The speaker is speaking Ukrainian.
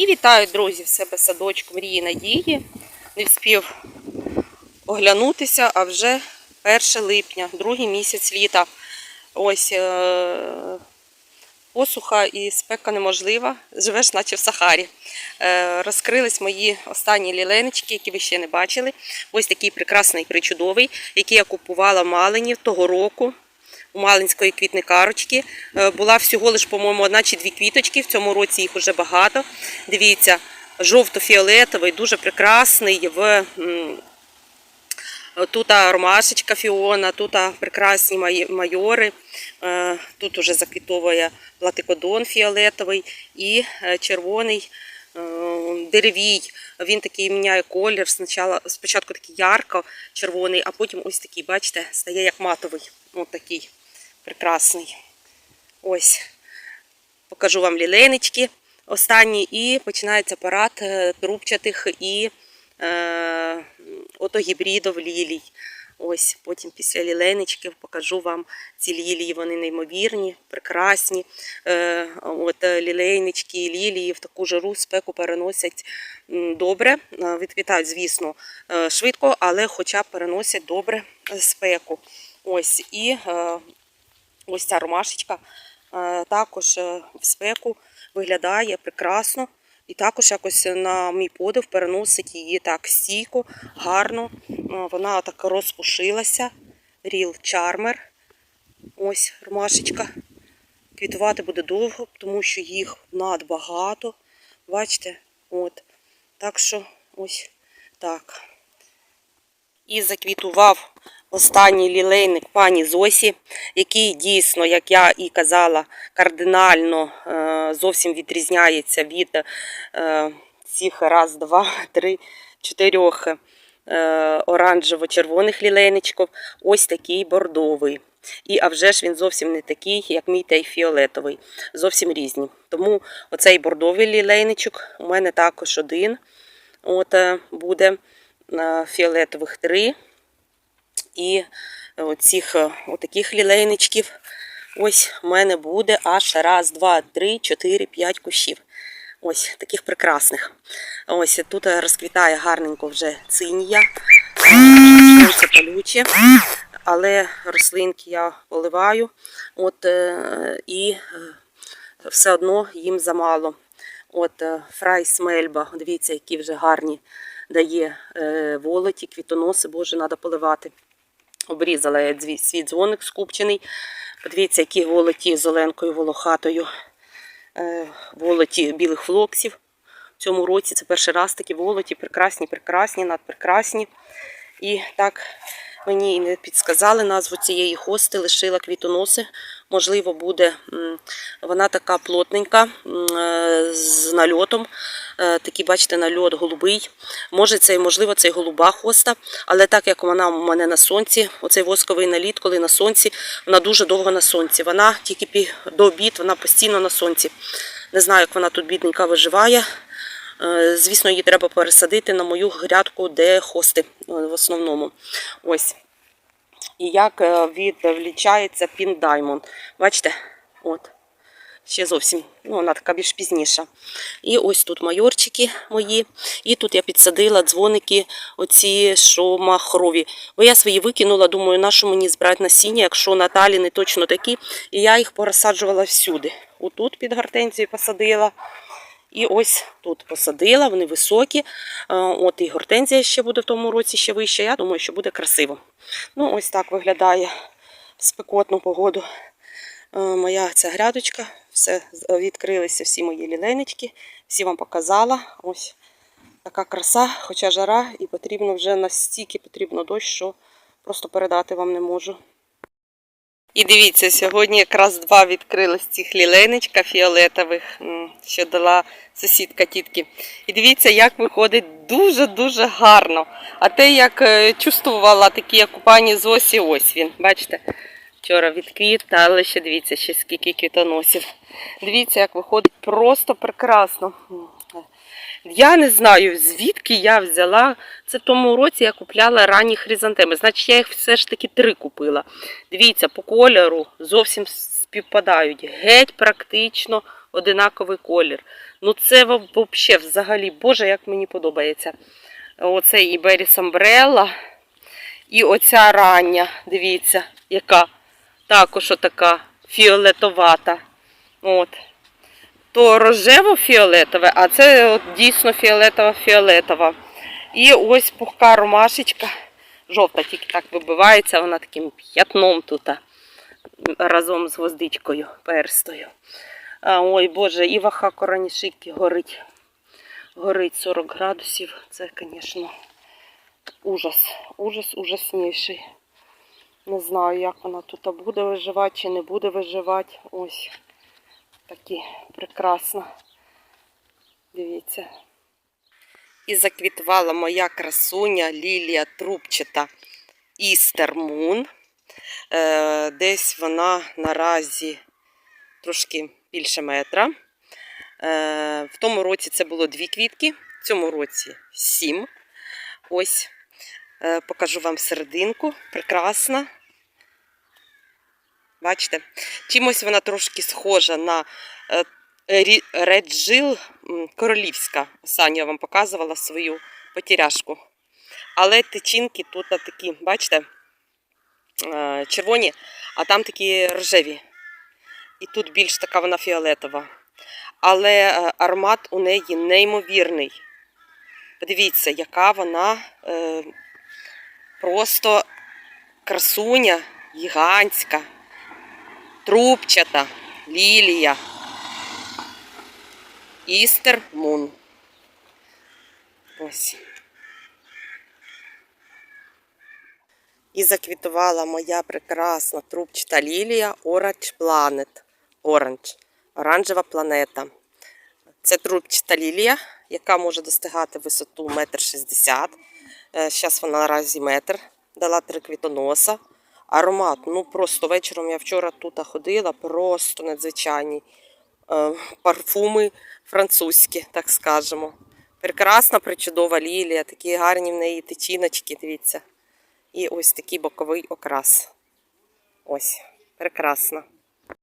І вітаю, друзі, в себе садочку мрії надії. Не вспів оглянутися, а вже 1 липня, другий місяць літа. Ось е- посуха і спека неможлива. Живеш, наче в Сахарі. Е- розкрились мої останні ліленочки, які ви ще не бачили. Ось такий прекрасний причудовий, який я купувала в Малині того року. У Малинської квітникарочки. Е, Була всього лиш, по-моєму, одна чи дві квіточки. В цьому році їх вже багато. Дивіться, жовто-фіолетовий, дуже прекрасний. В Тут ромашечка Фіона, тут прекрасні майори. Е, Тут уже заквітовує платикодон фіолетовий і е, червоний деревій. Він такий міняє колір. Спочатку, такий ярко червоний, а потім ось такий, бачите, стає як матовий. Ось такий прекрасний. Ось. Покажу вам лілейнички останні і починається парад е, трубчатих і е, отогібридів лілій. Ось потім після лілейничків покажу вам ці лілії. Вони неймовірні, прекрасні. Е, от е, лілейнички і лілії в таку жару спеку переносять добре. Е, Відквітають, звісно, швидко, але хоча б переносять добре спеку. Ось і е, ось ця ромашечка е, також е, в спеку виглядає прекрасно. І також якось на мій подив переносить її так стійко, гарно. Е, Вона так розпушилася. Ріл Чармер. Ось ромашечка. Квітувати буде довго, тому що їх надбагато. Бачите? От. Так що ось так. І заквітував останній лілейник пані Зосі, який дійсно, як я і казала, кардинально е, зовсім відрізняється від е, цих раз, два, три, чотирьох е, оранжево-червоних лілейничків. Ось такий бордовий. І а вже ж він зовсім не такий, як мій той фіолетовий. Зовсім різні. Тому оцей бордовий лілейничок у мене також один. От буде фіолетових три. І оцих е, отаких лілейничків. Ось у мене буде аж раз, два, три, чотири, п'ять кущів. Ось таких прекрасних. Ось тут розквітає гарненько вже цинія. Сонце палюче. Але рослинки я поливаю. От, е, і е, все одно їм замало. От е, фрайс мельба, дивіться, які вже гарні дає е, волоті, квітоноси, боже, треба поливати. Обрізала я свій дзвоник скупчений. Подивіться, які волоті з оленкою волохатою. Е, волоті білих флоксів. В цьому році це перший раз такі волоті, прекрасні, прекрасні, надпрекрасні. І так мені не підсказали назву цієї хости, лишила квітоноси. Можливо, буде вона така плотненька, е, з нальотом. Е, Такий, бачите, нальот голубий. Може, це, можливо, це й голуба хоста, але так як вона у мене на сонці, оцей восковий наліт, коли на сонці, вона дуже довго на сонці. Вона тільки пі- до обід, вона постійно на сонці. Не знаю, як вона тут бідненька виживає. Е, Звісно, її треба пересадити на мою грядку, де хости в основному. Ось. І як е, відвлічається Pin Diamond. Бачите? От. Ще зовсім, ну, вона така більш пізніша. І ось тут майорчики мої. І тут я підсадила дзвоники, оці що махрові. Бо я свої викинула, думаю, на що мені збирати насіння, якщо Наталі не точно такі. І я їх порозсаджувала всюди. Отут під гортензію посадила. І ось тут посадила, вони високі. Е, От і гортензія ще буде в тому році ще вища. Я думаю, що буде красиво. Ну, ось так виглядає в спекотну погоду е, моя ця грядочка. Все відкрилися всі мої лілейнички. Всі вам показала. Ось така краса, хоча жара, і потрібно вже настільки потрібно дощ, що просто передати вам не можу. І дивіться, сьогодні якраз два відкрились цих лілейничка фіолетових, що дала сусідка тітки. І дивіться, як виходить дуже-дуже гарно. А те, як е, чувствувала, такі, як у пані Зосі, ось він. Бачите, вчора відквіт, але ще дивіться, ще скільки квітоносів. Дивіться, як виходить просто прекрасно. Я не знаю, звідки я взяла. Це в тому році я купляла ранні хризантеми. Значить, я їх все ж таки три купила. Дивіться, по кольору зовсім співпадають. Геть практично одинаковий колір. Ну це взагалі, взагалі, боже, як мені подобається. Оцей Іберіс Амбрелла. І оця рання, дивіться, яка також отака фіолетовата. От. То рожево-фіолетове, а це от дійсно фіолетова-фіолетова. І ось пухка ромашечка. Жовта тільки так вибивається, вона таким п'ятном тут разом з гвоздичкою перстою. Ой Боже, і ваха коранішики горить. Горить 40 градусів. Це, звісно, ужас. Ужас ужасніший. Не знаю, як вона тут буде виживати чи не буде виживати. Ось такі прекрасно. Дивіться. І заквітувала моя красуня Лілія Трубчата Moon. Е, Десь вона наразі трошки більше метра. Е, В тому році це було дві квітки, в цьому році сім. Ось е, покажу вам серединку. Прекрасна. Бачите? Чимось вона трошки схожа на е, Реджил королівська. Саня вам показувала свою потіряшку. Але тичинки тут такі, бачите, е, червоні, а там такі рожеві. І тут більш така вона фіолетова. Але е, аромат у неї неймовірний. Подивіться, яка вона просто красуня, гігантська, трубчата, лілія. Істер Мун. Ось. І заквітувала моя прекрасна трубчата лілія Orange Planet. Orange. Оранжева планета. Це трубчата лілія, яка може достигати висоту 1,60 м. Зараз вона наразі метр. Дала три квітоноса. Аромат, ну просто вечором я вчора тут ходила, просто надзвичайні Е, парфуми французькі, так скажемо. Прекрасна, причудова лілія, такі гарні в неї течіночки, дивіться. І ось такий боковий окрас. Ось, прекрасно.